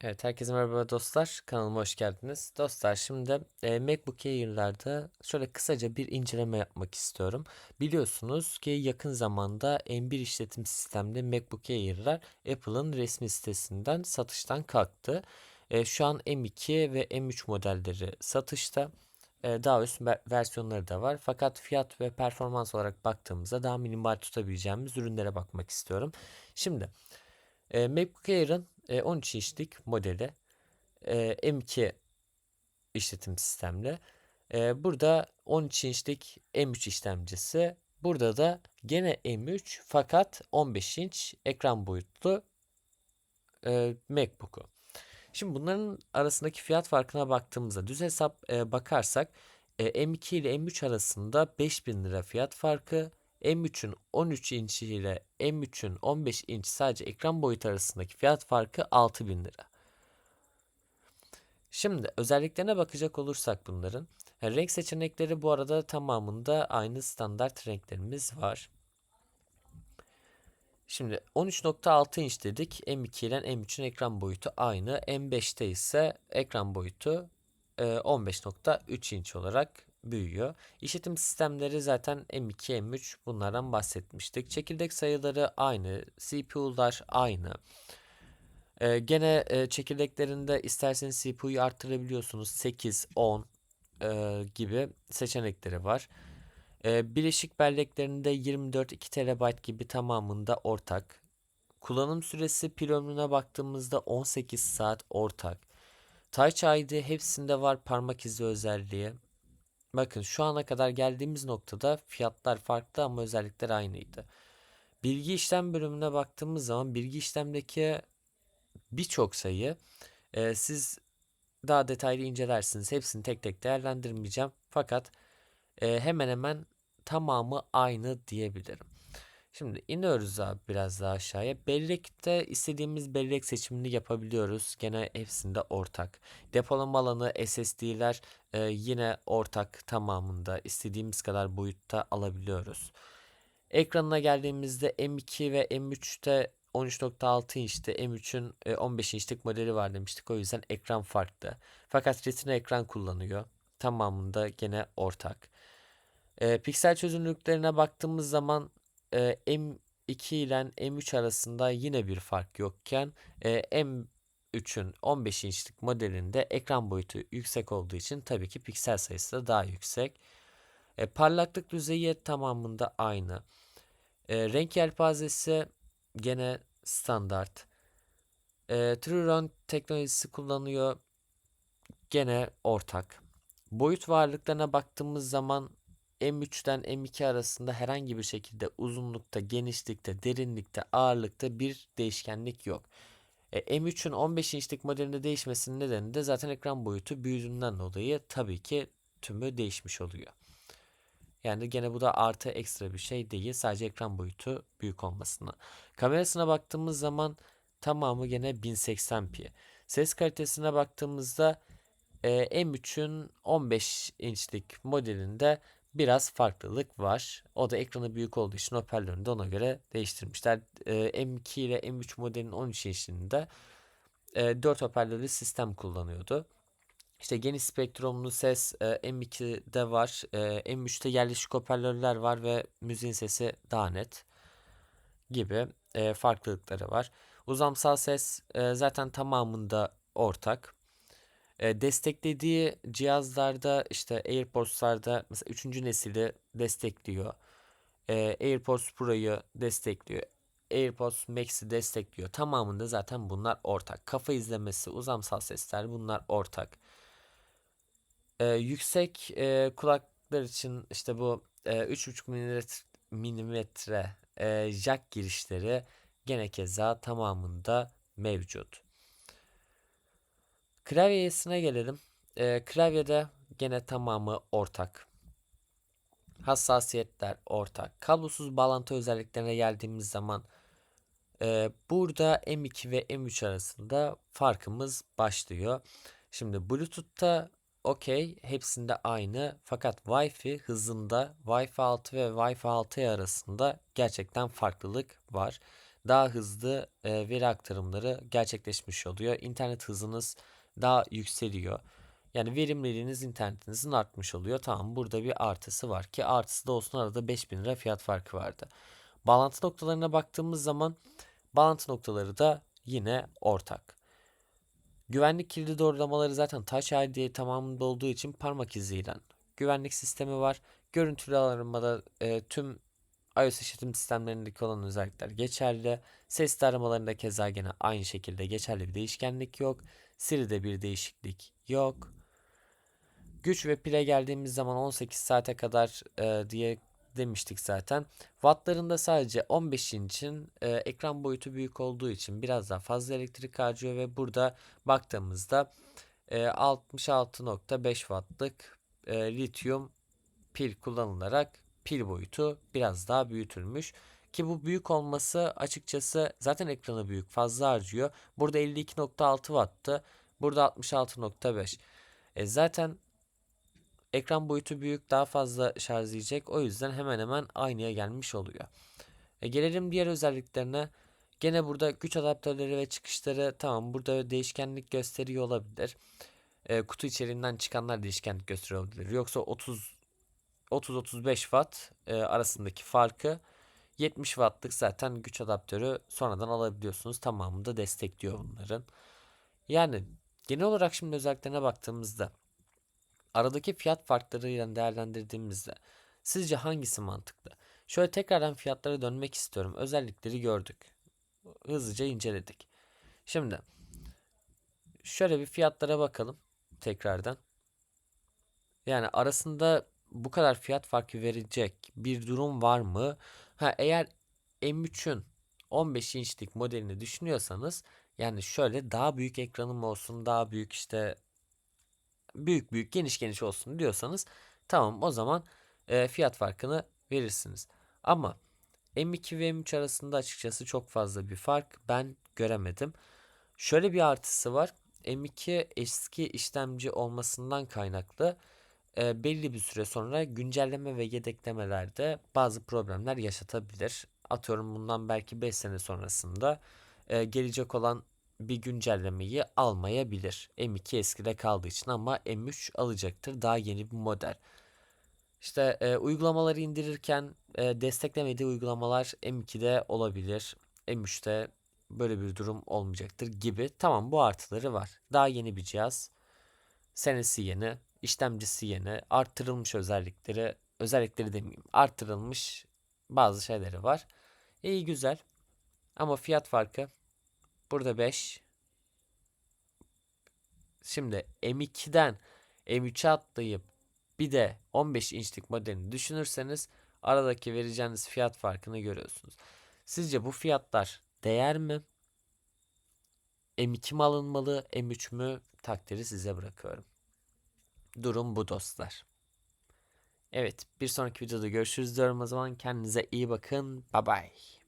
Evet, herkese merhaba dostlar. Kanalıma hoş geldiniz. Dostlar şimdi e, MacBook Air'larda şöyle kısaca bir inceleme yapmak istiyorum. Biliyorsunuz ki yakın zamanda M1 işletim sistemli MacBook Air'lar Apple'ın resmi sitesinden satıştan kalktı. E, şu an M2 ve M3 modelleri satışta. E, daha üst ver- versiyonları da var. Fakat fiyat ve performans olarak baktığımızda daha minimal tutabileceğimiz ürünlere bakmak istiyorum. Şimdi e, MacBook Air'ın e, 13 inçlik modeli e, M2 işletim sistemli. E, burada 13 inçlik M3 işlemcisi. Burada da gene M3 fakat 15 inç ekran boyutlu e, MacBook'u. Şimdi bunların arasındaki fiyat farkına baktığımızda düz hesap e, bakarsak e, M2 ile M3 arasında 5000 lira fiyat farkı. M3'ün 13 inç ile M3'ün 15 inç sadece ekran boyutu arasındaki fiyat farkı 6000 lira. Şimdi özelliklerine bakacak olursak bunların e, renk seçenekleri bu arada tamamında aynı standart renklerimiz var. Şimdi 13.6 inç dedik. M2 ile M3'ün ekran boyutu aynı. M5'te ise ekran boyutu e, 15.3 inç olarak büyüyor. İşletim sistemleri zaten M2, M3 bunlardan bahsetmiştik. Çekirdek sayıları aynı. CPU'lar aynı. E, gene e, çekirdeklerinde isterseniz CPU'yu arttırabiliyorsunuz. 8, 10 e, gibi seçenekleri var. Ee, bileşik belleklerinde 24 2 TB gibi tamamında ortak. Kullanım süresi pil ömrüne baktığımızda 18 saat ortak. Touch ID hepsinde var parmak izi özelliği. Bakın şu ana kadar geldiğimiz noktada fiyatlar farklı ama özellikler aynıydı. Bilgi işlem bölümüne baktığımız zaman bilgi işlemdeki birçok sayı e, siz daha detaylı incelersiniz. Hepsini tek tek değerlendirmeyeceğim. Fakat e, hemen hemen tamamı aynı diyebilirim. Şimdi iniyoruz abi biraz daha aşağıya. Bellekte istediğimiz bellek seçimini yapabiliyoruz. Gene hepsinde ortak. Depolama alanı SSD'ler e, yine ortak tamamında istediğimiz kadar boyutta alabiliyoruz. Ekranına geldiğimizde M2 ve M3'te 13.6 inçte M3'ün e, 15 inçlik modeli var demiştik. O yüzden ekran farklı. Fakat Retina ekran kullanıyor. Tamamında gene ortak. E, piksel çözünürlüklerine baktığımız zaman e, M2 ile M3 arasında yine bir fark yokken e, M3'ün 15 inçlik modelinde ekran boyutu yüksek olduğu için tabii ki piksel sayısı da daha yüksek. E, parlaklık düzeyi tamamında aynı. E, renk yelpazesi gene standart. E, True teknolojisi kullanıyor. Gene ortak. Boyut varlıklarına baktığımız zaman M3'ten M2 arasında herhangi bir şekilde uzunlukta, genişlikte, derinlikte, ağırlıkta bir değişkenlik yok. E, M3'ün 15 inçlik modelinde değişmesinin nedeni de zaten ekran boyutu büyüdüğünden dolayı tabii ki tümü değişmiş oluyor. Yani gene bu da artı ekstra bir şey değil. Sadece ekran boyutu büyük olmasına. Kamerasına baktığımız zaman tamamı gene 1080p. Ses kalitesine baktığımızda e, M3'ün 15 inçlik modelinde biraz farklılık var. O da ekranı büyük olduğu için hoparlörünü de ona göre değiştirmişler. E, M2 ile M3 modelinin 13 inçinde e, 4 hoparlörlü sistem kullanıyordu. İşte geniş spektrumlu ses e, M2'de var. E, M3'te yerleşik hoparlörler var ve müziğin sesi daha net gibi e, farklılıkları var. Uzamsal ses e, zaten tamamında ortak. E, desteklediği cihazlarda işte AirPods'larda mesela 3. nesili destekliyor. E, AirPods Pro'yu destekliyor. AirPods Max'i destekliyor. Tamamında zaten bunlar ortak. Kafa izlemesi, uzamsal sesler bunlar ortak. E, yüksek e, kulaklar için işte bu e, 3.5 milimetre, e, jack girişleri gene keza tamamında mevcut. Klavyesine gelelim. E, klavyede gene tamamı ortak. Hassasiyetler ortak. Kablosuz bağlantı özelliklerine geldiğimiz zaman e, burada M2 ve M3 arasında farkımız başlıyor. Şimdi Bluetooth'ta okey hepsinde aynı fakat Wi-Fi hızında Wi-Fi 6 ve Wi-Fi 6 arasında gerçekten farklılık var. daha hızlı e, veri aktarımları gerçekleşmiş oluyor. İnternet hızınız daha yükseliyor. Yani verimliliğiniz internetinizin artmış oluyor. Tamam burada bir artısı var ki artısı da olsun arada 5000 lira fiyat farkı vardı. Bağlantı noktalarına baktığımız zaman bağlantı noktaları da yine ortak. Güvenlik kilidi doğrulamaları zaten Touch ID tamamında olduğu için parmak iziyle güvenlik sistemi var. Görüntülü aranmada e, tüm iOS işletim sistemlerindeki olan özellikler geçerli. Sesli aramalarında keza gene aynı şekilde geçerli bir değişkenlik yok. Siri'de bir değişiklik yok. Güç ve pile geldiğimiz zaman 18 saate kadar e, diye demiştik zaten. Wattlarında sadece 15 inçin e, ekran boyutu büyük olduğu için biraz daha fazla elektrik harcıyor ve burada baktığımızda e, 66.5 wattlık e, lityum pil kullanılarak pil boyutu biraz daha büyütülmüş. Ki bu büyük olması açıkçası zaten ekranı büyük fazla harcıyor. Burada 52.6 watt'tı. Burada 66.5. E zaten ekran boyutu büyük daha fazla şarj edecek. O yüzden hemen hemen aynıya gelmiş oluyor. E gelelim diğer özelliklerine. Gene burada güç adaptörleri ve çıkışları tamam burada değişkenlik gösteriyor olabilir. E, kutu içeriğinden çıkanlar değişkenlik gösteriyor olabilir. Yoksa 30 30-35 watt e, arasındaki farkı 70 wattlık zaten güç adaptörü sonradan alabiliyorsunuz. Tamamını da destekliyor bunların. Yani genel olarak şimdi özelliklerine baktığımızda aradaki fiyat farklarıyla değerlendirdiğimizde sizce hangisi mantıklı? Şöyle tekrardan fiyatlara dönmek istiyorum. Özellikleri gördük. Hızlıca inceledik. Şimdi şöyle bir fiyatlara bakalım tekrardan. Yani arasında bu kadar fiyat farkı verecek bir durum var mı? Ha eğer M3'ün 15 inçlik modelini düşünüyorsanız yani şöyle daha büyük ekranım olsun, daha büyük işte büyük büyük geniş geniş olsun diyorsanız tamam o zaman e, fiyat farkını verirsiniz. Ama M2 ve M3 arasında açıkçası çok fazla bir fark ben göremedim. Şöyle bir artısı var. M2 eski işlemci olmasından kaynaklı e, belli bir süre sonra güncelleme ve yedeklemelerde bazı problemler yaşatabilir. Atıyorum bundan belki 5 sene sonrasında e, gelecek olan bir güncellemeyi almayabilir. M2 eskide kaldığı için ama M3 alacaktır. Daha yeni bir model. İşte e, uygulamaları indirirken e, desteklemediği uygulamalar M2'de olabilir. M3'te böyle bir durum olmayacaktır gibi. Tamam bu artıları var. Daha yeni bir cihaz. Senesi yeni, işlemcisi yeni, arttırılmış özellikleri, özellikleri demeyeyim, arttırılmış bazı şeyleri var. İyi güzel. Ama fiyat farkı burada 5. Şimdi M2'den M3'e atlayıp bir de 15 inçlik modelini düşünürseniz aradaki vereceğiniz fiyat farkını görüyorsunuz. Sizce bu fiyatlar değer mi? M2 mi alınmalı, M3 mü? Takdiri size bırakıyorum. Durum bu dostlar. Evet, bir sonraki videoda görüşürüz diyorum o zaman. Kendinize iyi bakın. Bye bye.